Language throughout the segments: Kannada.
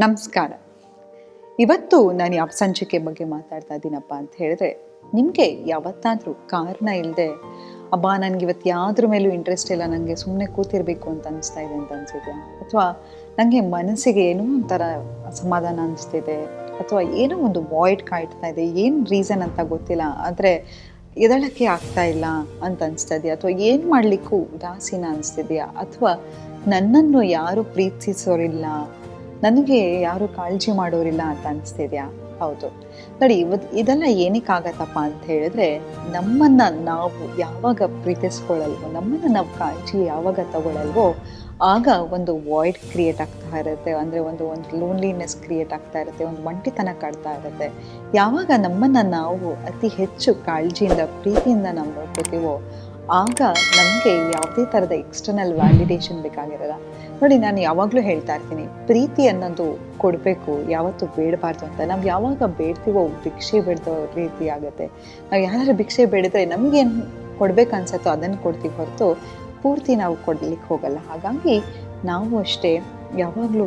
ನಮಸ್ಕಾರ. ಇವತ್ತು ನಾನು ಯಾವ ಸಂಚಿಕೆ ಬಗ್ಗೆ ಮಾತಾಡ್ತಾ ಇದ್ದೀನಪ್ಪ ಅಂತ ಹೇಳಿದ್ರೆ, ನಿಮಗೆ ಯಾವತ್ತಾದರೂ ಕಾರಣ ಇಲ್ಲದೆ ಅಬ್ಬಾ, ನನಗೆ ಇವತ್ತು ಯಾವ್ದ್ರ ಮೇಲೂ ಇಂಟ್ರೆಸ್ಟ್ ಇಲ್ಲ ನನಗೆ ಸುಮ್ಮನೆ ಕೂತಿರಬೇಕು ಅಂತ ಅನಿಸ್ತಾ ಇದೆ ಅಂತ ಅನಿಸಿದ್ಯಾ ಅಥವಾ ನನಗೆ ಮನಸ್ಸಿಗೆ ಏನೋ ಒಂಥರ ಅಸಮಾಧಾನ ಅನಿಸ್ತಿದೆ, ಅಥವಾ ಏನೋ ಒಂದು ವಾಯ್ಡ್ ಕಾಯ್ತಾ ಇದೆ, ಏನು ರೀಸನ್ ಅಂತ ಗೊತ್ತಿಲ್ಲ, ಆದರೆ ಎದಳಕ್ಕೆ ಆಗ್ತಾ ಇಲ್ಲ ಅಂತ ಅನಿಸ್ತಾ ಇದೆಯಾ? ಅಥವಾ, ಏನು ಮಾಡಲಿಕ್ಕೂ ಉದಾಸೀನ ಅನಿಸ್ತಿದೆಯಾ? ಅಥವಾ, ನನ್ನನ್ನು ಯಾರು ಪ್ರೀತಿಸೋರಿಲ್ಲ ನನಗೆ ಯಾರು ಕಾಳಜಿ ಮಾಡೋರಿಲ್ಲ ಅಂತ ಅನಿಸ್ತಿದ್ಯಾ? ಹೌದು. ನೋಡಿ ಇವತ್ತು ಇದೆಲ್ಲ ಏನಕ್ಕಾಗತ್ತಪ್ಪ ಅಂತ ಹೇಳಿದ್ರೆ, ನಮ್ಮನ್ನ ನಾವು ಯಾವಾಗ ಪ್ರೀತಿಸ್ಕೊಳ್ಳಲ್ವೋ, ನಮ್ಮನ್ನ ನಾವು ಕಾಳಜಿ ಯಾವಾಗ ತಗೊಳ್ಳಲ್ವೋ, ಆಗ ಒಂದು ವಾಯ್ಡ್ ಕ್ರಿಯೇಟ್ ಆಗ್ತಾ ಇರುತ್ತೆ. ಅಂದರೆ ಒಂದು ಒಂದು ಲೋನ್ಲಿನೆಸ್ ಕ್ರಿಯೇಟ್ ಆಗ್ತಾ ಇರುತ್ತೆ, ಒಂದು ಒಂಟಿತನ ಕಾಡ್ತಾ ಇರುತ್ತೆ. ಯಾವಾಗ ನಮ್ಮನ್ನು ನಾವು ಅತಿ ಹೆಚ್ಚು ಕಾಳಜಿಯಿಂದ, ಪ್ರೀತಿಯಿಂದ ನಾವು ನೋಡ್ಕೋತೀವೋ ಆಗ ನಮಗೆ ಯಾವುದೇ ಥರದ ಎಕ್ಸ್ಟರ್ನಲ್ ವ್ಯಾಲಿಡೇಷನ್ ಬೇಕಾಗಿರಲ್ಲ. ನೋಡಿ, ನಾನು ಯಾವಾಗಲೂ ಹೇಳ್ತಾ ಇರ್ತೀನಿ, ಪ್ರೀತಿ ಅನ್ನೋದು ಕೊಡಬೇಕು, ಯಾವತ್ತೂ ಬೇಡಬಾರ್ದು ಅಂತ. ನಾವು ಯಾವಾಗ ಬೇಡ್ತೀವೋ ಭಿಕ್ಷೆ ಬೇಡ್ದೋ ರೀತಿ ಆಗುತ್ತೆ. ನಾವು ಯಾರು ಭಿಕ್ಷೆ ಬೇಡಿದ್ರೆ ನಮಗೇನು ಕೊಡ್ಬೇಕು ಅನ್ಸತ್ತೋ ಅದನ್ನು ಕೊಡ್ತೀವಿ ಹೊರತು ಪೂರ್ತಿ ನಾವು ಕೊಡ್ಲಿಕ್ಕೆ ಹೋಗಲ್ಲ. ಹಾಗಾಗಿ ನಾವು ಅಷ್ಟೇ ಯಾವಾಗಲೂ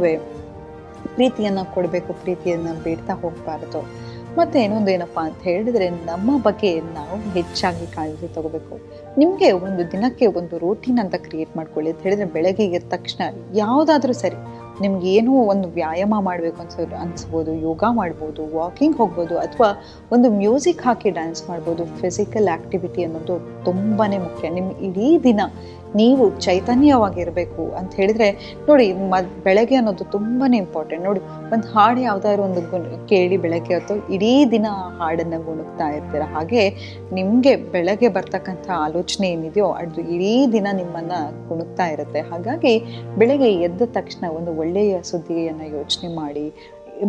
ಪ್ರೀತಿಯನ್ನು ಕೊಡಬೇಕು, ಪ್ರೀತಿಯನ್ನು ಬೇಡ್ತಾ ಹೋಗಬಾರ್ದು. ಮತ್ತು ಇನ್ನೊಂದೇನಪ್ಪಾ ಅಂತ ಹೇಳಿದ್ರೆ, ನಮ್ಮ ಬಗ್ಗೆ ನಾವು ಹೆಚ್ಚಾಗಿ ಕಾಳಜಿ ತಗೋಬೇಕು. ನಿಮಗೆ ಒಂದು ದಿನಕ್ಕೆ ಒಂದು ರೂಟೀನ್ ಅಂತ ಕ್ರಿಯೇಟ್ ಮಾಡ್ಕೊಳ್ಳಿ ಅಂತ ಹೇಳಿದ್ರೆ, ಬೆಳಗ್ಗೆ ತಕ್ಷಣ ಯಾವುದಾದ್ರೂ ಸರಿ ನಿಮ್ಗೆ ಏನು ಒಂದು ವ್ಯಾಯಾಮ ಮಾಡಬೇಕು ಅನ್ಸೋ, ಅನಿಸ್ಬೋದು, ಯೋಗ ಮಾಡ್ಬೋದು ವಾಕಿಂಗ್ ಹೋಗ್ಬೋದು, ಅಥವಾ ಒಂದು ಮ್ಯೂಸಿಕ್ ಹಾಕಿ ಡ್ಯಾನ್ಸ್ ಮಾಡ್ಬೋದು ಫಿಸಿಕಲ್ ಆ್ಯಕ್ಟಿವಿಟಿ ಅನ್ನೋದು ತುಂಬಾ ಮುಖ್ಯ. ನಿಮ್ಮ ಇಡೀ ದಿನ ನೀವು ಚೈತನ್ಯವಾಗಿರಬೇಕು ಅಂತ ಹೇಳಿದ್ರೆ, ನೋಡಿ ಮ, ಬೆಳಗ್ಗೆ ಅನ್ನೋದು ತುಂಬಾ ಇಂಪಾರ್ಟೆಂಟ್ ನೋಡಿ, ಒಂದು ಹಾಡು ಯಾವುದಾದ್ರು ಒಂದು ಗುಣ ಕೇಳಿ ಬೆಳಗ್ಗೆ ಹೊತ್ತು ಇಡೀ ದಿನ ಆ ಹಾಡನ್ನು ಗುಣಗ್ತಾ ಇರ್ತೀರ. ಹಾಗೆ ನಿಮಗೆ ಬೆಳಗ್ಗೆ ಬರ್ತಕ್ಕಂಥ ಆಲೋಚನೆ ಏನಿದೆಯೋ ಅದು ಇಡೀ ದಿನ ನಿಮ್ಮನ್ನು ಗುಣಗ್ತಾ ಇರುತ್ತೆ. ಹಾಗಾಗಿ ಬೆಳಗ್ಗೆ ಎದ್ದ ತಕ್ಷಣ ಒಂದು ಒಳ್ಳೆಯ ಸುದ್ದಿಯನ್ನು ಯೋಚನೆ ಮಾಡಿ,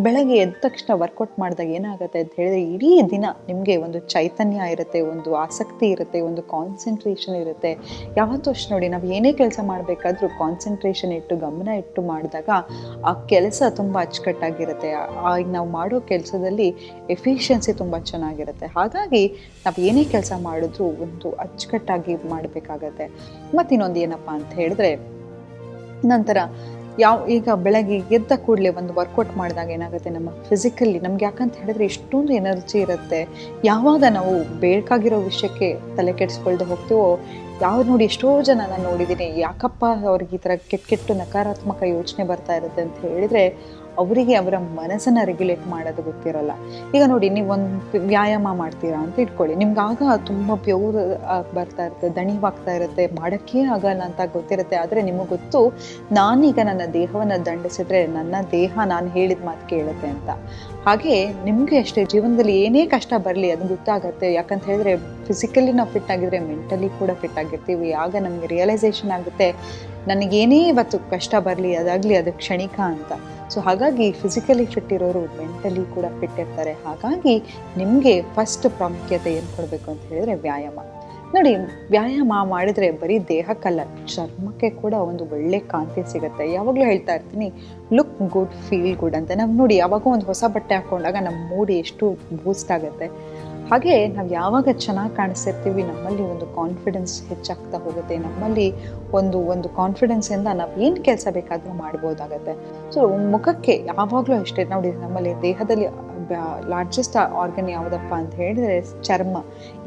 ಬೆಳಗ್ಗೆ ಎದ್ದ ತಕ್ಷಣ ವರ್ಕೌಟ್ ಮಾಡಿದಾಗ ಏನಾಗುತ್ತೆ ಅಂತ ಹೇಳಿದ್ರೆ ಇಡೀ ದಿನ ನಿಮಗೆ ಒಂದು ಚೈತನ್ಯ ಇರುತ್ತೆ, ಒಂದು ಆಸಕ್ತಿ ಇರುತ್ತೆ, ಒಂದು ಕಾನ್ಸಂಟ್ರೇಷನ್ ಇರುತ್ತೆ. ಯಾವತ್ತೂ ಅಷ್ಟು ನೋಡಿ, ನಾವು ಏನೇ ಕೆಲಸ ಮಾಡಬೇಕಾದ್ರೂ ಕಾನ್ಸಂಟ್ರೇಷನ್ ಇಟ್ಟು, ಗಮನ ಇಟ್ಟು ಮಾಡಿದಾಗ ಆ ಕೆಲಸ ತುಂಬ ಅಚ್ಚುಕಟ್ಟಾಗಿರುತ್ತೆ. ಆ ನಾವು ಮಾಡೋ ಕೆಲಸದಲ್ಲಿ ಎಫಿಷಿಯನ್ಸಿ ತುಂಬ ಚೆನ್ನಾಗಿರುತ್ತೆ. ಹಾಗಾಗಿ ನಾವು ಏನೇ ಕೆಲಸ ಮಾಡಿದ್ರೂ ಒಂದು ಅಚ್ಚುಕಟ್ಟಾಗಿ ಮಾಡಬೇಕಾಗತ್ತೆ. ಮತ್ತು ಇನ್ನೊಂದು ಏನಪ್ಪ ಅಂತ ಹೇಳಿದ್ರೆ, ನಂತರ ಯಾವ, ಈಗ ಬೆಳಗ್ಗೆ ಎದ್ದ ಕೂಡಲೇ ಒಂದು ವರ್ಕೌಟ್ ಮಾಡಿದಾಗ ಏನಾಗುತ್ತೆ? ನಮ್ಮ ಫಿಸಿಕಲಿ ನಮ್ಗೆ ಯಾಕಂತ ಹೇಳಿದ್ರೆ ಇಷ್ಟೊಂದು ಎನರ್ಜಿ ಇರುತ್ತೆ. ಯಾವಾಗ ನಾವು ಬೇಕಾಗಿರೋ ವಿಷಯಕ್ಕೆ ತಲೆ ಕೆಡಿಸ್ಕೊಳ್ದೆ ಹೋಗ್ತೀವೋ ಯಾವ ನೋಡಿ ಎಷ್ಟೋ ಜನ ನಾನು ನೋಡಿದ್ದೀನಿ ಯಾಕಪ್ಪ ಅವ್ರಿಗೆ ಈ ಥರ ಕೆಟ್ಟ ಕೆಟ್ಟು ನಕಾರಾತ್ಮಕ ಯೋಚನೆ ಬರ್ತಾ ಇರುತ್ತೆ ಅಂತ ಹೇಳಿದರೆ ಅವರಿಗೆ ಅವರ ಮನಸ್ಸನ್ನು ರೆಗ್ಯುಲೇಟ್ ಮಾಡೋದು ಗೊತ್ತಿರಲ್ಲ. ಈಗ ನೋಡಿ, ನೀವು ಒಂದು ವ್ಯಾಯಾಮ ಮಾಡ್ತೀರಾ ಅಂತ ಇಟ್ಕೊಳ್ಳಿ. ನಿಮ್ಗೆ ಆಗ ತುಂಬ ಪ್ಯೂರ್ ಬರ್ತಾ ಇರುತ್ತೆ, ದಣಿವಾಗ್ತಾ ಇರುತ್ತೆ, ಮಾಡೋಕ್ಕೇ ಆಗಲ್ಲ ಅಂತ ಗೊತ್ತಿರುತ್ತೆ. ಆದರೆ ನಿಮಗೆ ಗೊತ್ತು, ನಾನೀಗ ನನ್ನ ದೇಹವನ್ನು ದಂಡಿಸಿದ್ರೆ ನನ್ನ ದೇಹ ನಾನು ಹೇಳಿದ ಮಾತು ಕೇಳುತ್ತೆ ಅಂತ. ಹಾಗೆ ನಿಮಗೆ ಅಷ್ಟೇ, ಜೀವನದಲ್ಲಿ ಏನೇ ಕಷ್ಟ ಬರಲಿ ಅದು ಗೊತ್ತಾಗತ್ತೆ. ಯಾಕಂತ ಹೇಳಿದ್ರೆ ಫಿಸಿಕಲಿ ನಾವು ಫಿಟ್ ಆಗಿದ್ರೆ ಮೆಂಟಲಿ ಕೂಡ ಫಿಟ್ ಆಗಿರ್ತೀವಿ. ಆಗ ನಮಗೆ ರಿಯಲೈಸೇಷನ್ ಆಗುತ್ತೆ, ನನಗೇನೇ ಇವತ್ತು ಕಷ್ಟ ಬರಲಿ, ಅದಾಗಲಿ ಅದು ಕ್ಷಣಿಕ ಅಂತ. ಸೊ ಹಾಗಾಗಿ ಫಿಸಿಕಲಿ ಫಿಟ್ ಇರೋರು ಮೆಂಟಲಿ ಕೂಡ ಫಿಟ್ ಇರ್ತಾರೆ. ಹಾಗಾಗಿ ನಿಮಗೆ ಫಸ್ಟ್ ಪ್ರಾಮುಖ್ಯತೆ ಏನು ಕೊಡಬೇಕು ಅಂತ ಹೇಳಿದ್ರೆ ವ್ಯಾಯಾಮ. ನೋಡಿ, ವ್ಯಾಯಾಮ ಮಾಡಿದ್ರೆ ಬರೀ ದೇಹಕ್ಕಲ್ಲ, ಚರ್ಮಕ್ಕೆ ಕೂಡ ಒಂದು ಒಳ್ಳೆ ಕಾಂತಿ ಸಿಗುತ್ತೆ. ಯಾವಾಗಲೂ ಹೇಳ್ತಾ ಇರ್ತೀನಿ ಲುಕ್ ಗುಡ್ ಫೀಲ್ ಗುಡ್ ಅಂತ. ನಾವು ನೋಡಿ, ಯಾವಾಗೋ ಒಂದು ಹೊಸ ಬಟ್ಟೆ ಹಾಕೊಂಡಾಗ ನಮ್ಮ ಮೂಡಿ ಎಷ್ಟು ಬೂಸ್ಟ್ ಆಗುತ್ತೆ. ಹಾಗೆ ನಾವು ಯಾವಾಗ ಚೆನ್ನಾಗಿ ಕಾಣಿಸ್ತಿರ್ತೀವಿ, ನಮ್ಮಲ್ಲಿ ಒಂದು ಕಾನ್ಫಿಡೆನ್ಸ್ ಹೆಚ್ಚಾಗ್ತಾ ಹೋಗುತ್ತೆ. ನಮ್ಮಲ್ಲಿ ಒಂದು ಒಂದು ಕಾನ್ಫಿಡೆನ್ಸಿಂದ ನಾವು ಏನು ಕೆಲಸ ಬೇಕಾದರೂ ಮಾಡ್ಬೋದಾಗತ್ತೆ. ಸೊ ಮುಖಕ್ಕೆ ಯಾವಾಗಲೂ ಅಷ್ಟೇ. ನೋಡಿ, ನಮ್ಮಲ್ಲಿ ದೇಹದಲ್ಲಿ ಲಾರ್ಜೆಸ್ಟ್ ಆರ್ಗನ್ ಯಾವುದಪ್ಪ ಅಂತ ಹೇಳಿದ್ರೆ ಚರ್ಮ.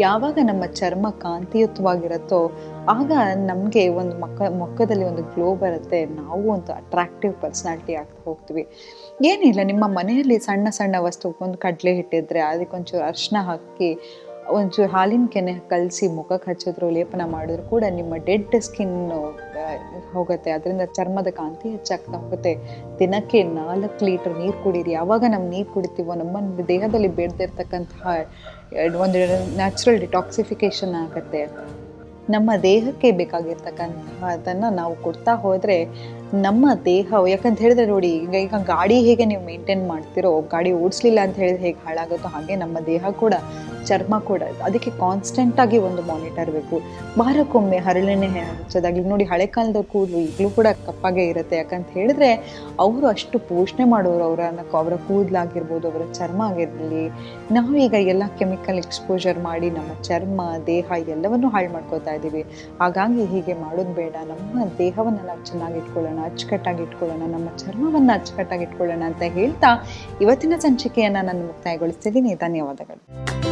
ಯಾವಾಗ ನಮ್ಮ ಚರ್ಮ ಕಾಂತಿಯುತವಾಗಿರುತ್ತೋ ಆಗ ನಮಗೆ ಒಂದು ಮಕ್ಕ ಮೊಕ್ಕದಲ್ಲಿ ಒಂದು ಗ್ಲೋ ಬರುತ್ತೆ. ನಾವು ಒಂದು ಅಟ್ರಾಕ್ಟಿವ್ ಪರ್ಸ್ನಾಲಿಟಿ ಆಗ್ತಾ ಹೋಗ್ತೀವಿ. ಏನಿಲ್ಲ, ನಿಮ್ಮ ಮನೆಯಲ್ಲಿ ಸಣ್ಣ ಸಣ್ಣ ವಸ್ತು, ಒಂದು ಕಡಲೆ ಹಿಟ್ಟಿದ್ರೆ ಅದಕ್ಕೊಂಚೂರು ಅರಿಶಿನ ಹಾಕಿ, ಒಂಚೂರು ಹಾಲಿನ ಕೆನೆ ಕಲಸಿ ಮುಖಕ್ಕೆ ಹಚ್ಚಿದ್ರು ಲೇಪನ ಮಾಡಿದ್ರು ಕೂಡ ನಿಮ್ಮ ಡೆಡ್ ಸ್ಕಿನ್ನು ಹೋಗುತ್ತೆ. ಅದರಿಂದ ಚರ್ಮದ ಕಾಂತಿ ಹೆಚ್ಚಾಗ್ತಾ ಹೋಗುತ್ತೆ. ದಿನಕ್ಕೆ ನಾಲ್ಕು ಲೀಟರ್ ನೀರು ಕುಡೀರಿ. ಯಾವಾಗ ನಾವು ನೀರು ಕುಡಿತೀವೋ ನಮ್ಮ ದೇಹದಲ್ಲಿ ಬೇಡದಿರ್ತಕ್ಕಂತಹ ಒಂದು ನ್ಯಾಚುರಲ್ ಡಿಟಾಕ್ಸಿಫಿಕೇಶನ್ ಆಗುತ್ತೆ. ನಮ್ಮ ದೇಹಕ್ಕೆ ಬೇಕಾಗಿರ್ತಕ್ಕಂಥದ್ದನ್ನು ನಾವು ಕೊಡ್ತಾ ಹೋದರೆ ನಮ್ಮ ದೇಹ ಯಾಕಂತ ಹೇಳಿದ್ರೆ ನೋಡಿ, ಈಗ ಈಗ ಗಾಡಿ ಹೇಗೆ ನೀವು ಮೇಂಟೈನ್ ಮಾಡ್ತಿರೋ, ಗಾಡಿ ಓಡಿಸ್ಲಿಲ್ಲ ಅಂತ ಹೇಳಿದ್ರೆ ಹೇಗೆ ಹಾಳಾಗುತ್ತೋ ಹಾಗೆ ನಮ್ಮ ದೇಹ ಕೂಡ, ಚರ್ಮ ಕೂಡ, ಅದಕ್ಕೆ ಕಾನ್ಸ್ಟೆಂಟ್ ಆಗಿ ಒಂದು ಮಾನಿಟರ್ ಬೇಕು. ವಾರಕ್ಕೊಮ್ಮೆ ಹರಳೆಣ್ಣೆ ಹಚ್ಚೋದಾಗ್ಲಿ, ನೋಡಿ ಹಳೆ ಕಾಲದ ಕೂದಲು ಈಗಲೂ ಕೂಡ ಕಪ್ಪಾಗೆ ಇರುತ್ತೆ. ಯಾಕಂತ ಹೇಳಿದ್ರೆ, ಅವರು ಅಷ್ಟು ಪೋಷಣೆ ಮಾಡೋರು, ಅವರ ಅವರ ಕೂದಲಾಗಿರ್ಬೋದು ಅವರ ಚರ್ಮ ಆಗಿರಲಿ ನಾವೀಗ ಎಲ್ಲ ಕೆಮಿಕಲ್ ಎಕ್ಸ್ಪೋಜರ್ ಮಾಡಿ ನಮ್ಮ ಚರ್ಮ, ದೇಹ ಎಲ್ಲವನ್ನು ಹಾಳು ಮಾಡ್ಕೋತಾ ಇದ್ದೀವಿ. ಹಾಗಾಗಿ ಹೀಗೆ ಮಾಡೋದು ಬೇಡ. ನಮ್ಮ ದೇಹವನ್ನೆಲ್ಲ ಚೆನ್ನಾಗಿ ಇಟ್ಕೊಳ್ಳೋಣ ಇಟ್ಕೊಳ್ಳೋಣ ಅಚ್ಚುಕಟ್ಟಾಗಿ ಇಟ್ಕೊಳ್ಳೋಣ ನಮ್ಮ ಚರ್ಮವನ್ನು ಅಚ್ಚುಕಟ್ಟಾಗಿ ಇಟ್ಕೊಳ್ಳೋಣ ಅಂತ ಹೇಳ್ತಾ ಇವತ್ತಿನ ಸಂಚಿಕೆಯನ್ನು ನಾನು ಮುಕ್ತಾಯಗೊಳಿಸ್ತಿದ್ದೀನಿ. ಧನ್ಯವಾದಗಳು.